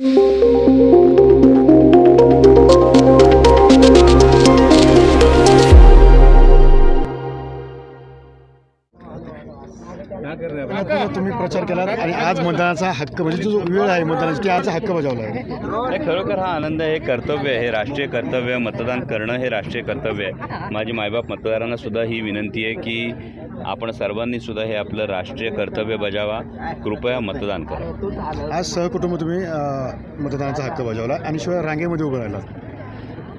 Música आता तुम्ही प्रचार केला आणि आज मतदानाचा हक्क म्हणजे जो वेळ आहे मतदानाची ती आज हक्क बजावला आहे. नाही खरोखर हा आनंद आहे हे कर्तव्य आहे हे राष्ट्रीय कर्तव्य. मतदान करणं हे राष्ट्रीय कर्तव्य आहे. माझी मायबाप मतदारांना सुद्धा ही विनंती आहे की आपण सर्वांनी सुद्धा हे आपलं राष्ट्रीय कर्तव्य बजावा. कृपया मतदान करा. आज सहकुटुंब तुम्ही मतदानाचा हक्क बजावला आणि शिवाय रांगेमध्ये उभं राहिला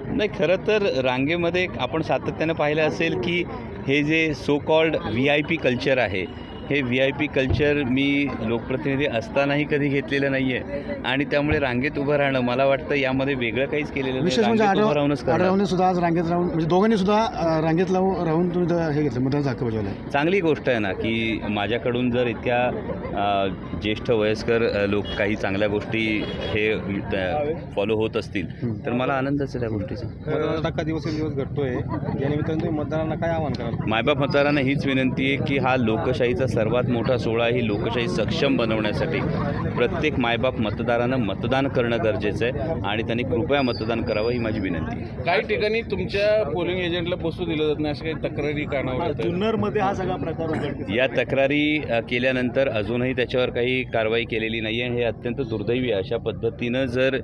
नाही खरं तर रांगेमध्ये आपण सातत्यानं पाहिलं असेल की हे जे so called V I P culture आहे हे व्ही आय पी कल्चर मी लोकप्रतिनिधी असतानाही कधी घेतलेलं नाही आहे आणि त्यामुळे रांगेत उभं राहणं मला वाटतं यामध्ये वेगळं काहीच केलेलं नाही. विशेष म्हणजे आढळ राहूनच. आढळवणे सुद्धा आज रांगेत राहून म्हणजे दोघांनी सुद्धा अं, रांगेत लावून राहून तुम्ही द- हे घेतलं मतदानाचा हक्क बजावला चांगली गोष्ट आहे ना की माझ्याकडून जर इतक्या अ, ज्येष्ठ वयस्कर अ, लोक काही चांगल्या गोष्टी हे फॉलो होत असतील तर मला आनंदच आहे त्या गोष्टीचा. मतदानाचा टक्का दिवसेंदिवस घटतोय या निमित्ताने तुम्ही मतदारांना काय आवाहन कराल? मायबाप मतदारांना हीच विनंती आहे की हा लोकशाहीचा सर्वात मोठा सोहळा ही लोकशाही सक्षम बनवण्यासाठी. प्रत्येक मायबाप मतदारानं मतदान करणं गरजेचं आहे आणि त्यांनी कृपया मतदान करावं ही माझी विनंती काही ठिकाणी तुमच्या पोलिंग एजंटला बसू दिलं जात नाही अशा काही तक्रारी कानावर. जुन्नरमध्ये हा सगळा प्रकार या तक्रारी केल्यानंतर अजूनही त्याच्यावर काही कारवाई केलेली नाही आहे हे अत्यंत दुर्दैवी आहे. अशा पद्धतीनं जर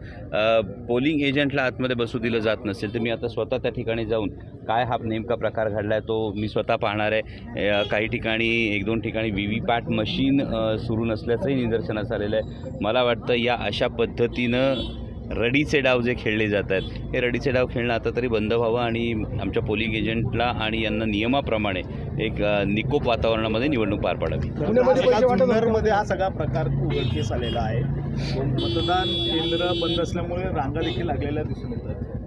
पोलिंग एजंटला आतमध्ये बसू दिलं जात नसेल तर मी आता स्वतः त्या ठिकाणी जाऊन काय हा नेमका प्रकार घडला आहे तो मी स्वतः पाहणार आहे. काही ठिकाणी एक दोन ठिकाणी व्ही व्ही पॅट मशीन सुरू नसल्याचंही निदर्शनास आलेलं आहे. मला वाटतं या अशा पद्धतीनं रडीचे डाव जे खेळले जात आहेत हे रडीचे डाव खेळणं आता तरी बंद व्हावं आणि आमच्या पोलिंग एजंटला आणि यांना नियमाप्रमाणे एक निकोप वातावरणामध्ये निवडणूक पार पाडावी. जुन्नरमध्ये हा सगळा प्रकार उघडकीस आलेला आहे. मतदान केंद्र बंद असल्यामुळे रांगा देखील लागलेल्या दिसून येतात.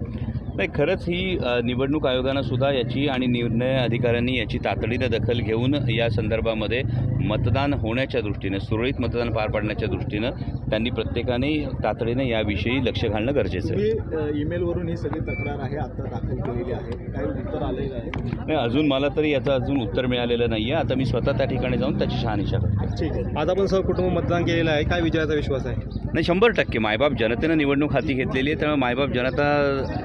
नाही खरंच ही निवडणूक आयोगानं सुद्धा याची आणि निर्णय अधिकाऱ्यांनी याची तातडीनं दखल घेऊन या संदर्भामध्ये मतदान होण्याच्या दृष्टीनं सुरळीत मतदान पार पाडण्याच्या दृष्टीनं त्यांनी प्रत्येकाने तातडीनं याविषयी लक्ष घालणं गरजेचं आहे. ईमेलवरून ही सगळी तक्रार आहे आता दाखल केलेली आहे. काही उत्तर आलेलं आहे नाही अजून मला तरी याचं अजून उत्तर मिळालेलं नाही आहे आता मी स्वतः त्या ठिकाणी जाऊन त्याची शहानिशा करतो ठीक आहे. आज आपण सहकुटुंब मतदान केलेलं आहे. काय विचाराचा विश्वास आहे? नाही शंभर टक्के. मायबाप जनतेनं निवडणूक हाती घेतलेली आहे त्यामुळे मायबाप जनता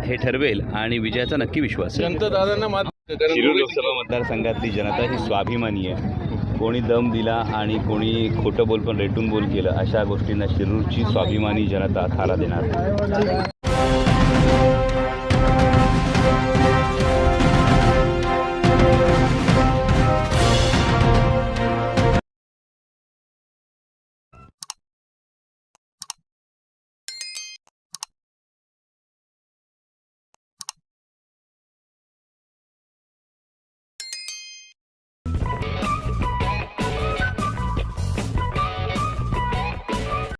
हे ठरवेल आणि विजयाचा नक्की विश्वास आहे. जनता दादांना मात शिरूर लोकसभा मतदारसंघातली जनता ही स्वाभिमानी आहे. कोणी दम दिला आणि कोणी खोटं बोल पण रेटून बोल केलं अशा गोष्टींना शिरूरची स्वाभिमानी जनता थारा देणार